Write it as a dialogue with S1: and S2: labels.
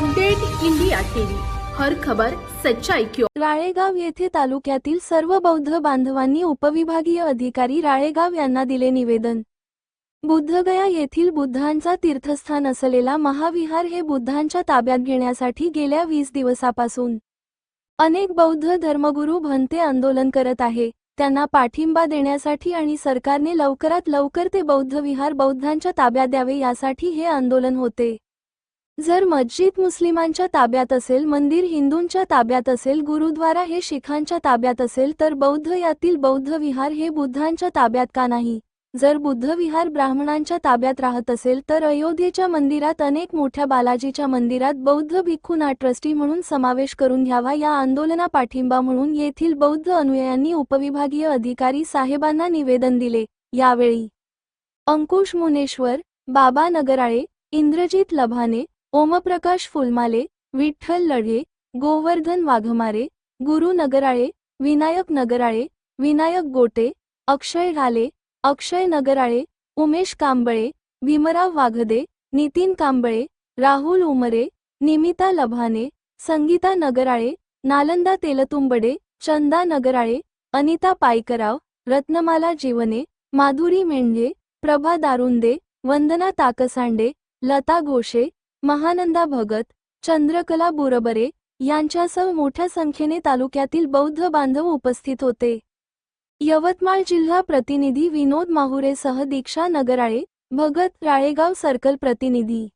S1: Update India TV. हर खबर सच्चाई
S2: राळेगाव येथे तालुक्यातील सर्व बौद्ध बांधवांनी उपविभागीय अधिकारी राळेगाव यांना दिले निवेदन. बुद्धगया येथील बुद्धांचा तीर्थस्थान असलेला महाविहार हे बुद्धांच्या ताब्यात घेण्यासाठी गेल्या वीस दिवसापासून अनेक बौद्ध धर्मगुरू भंते आंदोलन करत आहे. त्यांना पाठिंबा देण्यासाठी आणि सरकारने लवकरात लवकर ते बौद्ध विहार बौद्धांच्या ताब्यात द्यावे यासाठी हे आंदोलन होते. जर मस्जिद मुस्लिमांच्या ताब्यात असेल मंदिर हिंदूंच्या ताब्यात असेल गुरुद्वारा हे शिखांच्या ताब्यात असेल तर बौद्ध यातील बौद्ध विहार हे बुद्धांच्या ताब्यात का नाही? जर बुद्ध विहार ब्राह्मणांच्या ताब्यात राहत असेल तर अयोध्येच्या मंदिरात अनेक मोठ्या बालाजीच्या मंदिरात बौद्ध भिक्खूंना ट्रस्टी म्हणून समावेश करून घ्यावा. या आंदोलना पाठिंबा म्हणून येथील बौद्ध अनुयायांनी उपविभागीय अधिकारी साहेबांना निवेदन दिले. यावेळी अंकुश मुनेश्वर बाबा नगराळे इंद्रजित लभाने ओमप्रकाश फुलमाले विठ्ठल लढे गोवर्धन वाघमारे गुरु नगराळे विनायक नगराळे विनायक गोटे अक्षय घाले अक्षय नगराळे उमेश कांबळे भीमराव वाघदे नितीन कांबळे राहुल उमरे निमिता लभाने संगीता नगराळे नालंदा तेलतुंबडे चंदा नगराळे अनिता पायकराव रत्नमाला जीवने माधुरी मेंढे प्रभा दारुंदे वंदना ताकसांडे लता घोषे महानंदा भगत चंद्रकला बोरबरे यांच्यासह मोठ्या संख्येने तालुक्यातील बौद्ध बांधव उपस्थित होते. यवतमाळ जिल्हा प्रतिनिधी विनोद माहुरेसह दीक्षा नगराळे भगत राळेगाव सर्कल प्रतिनिधी.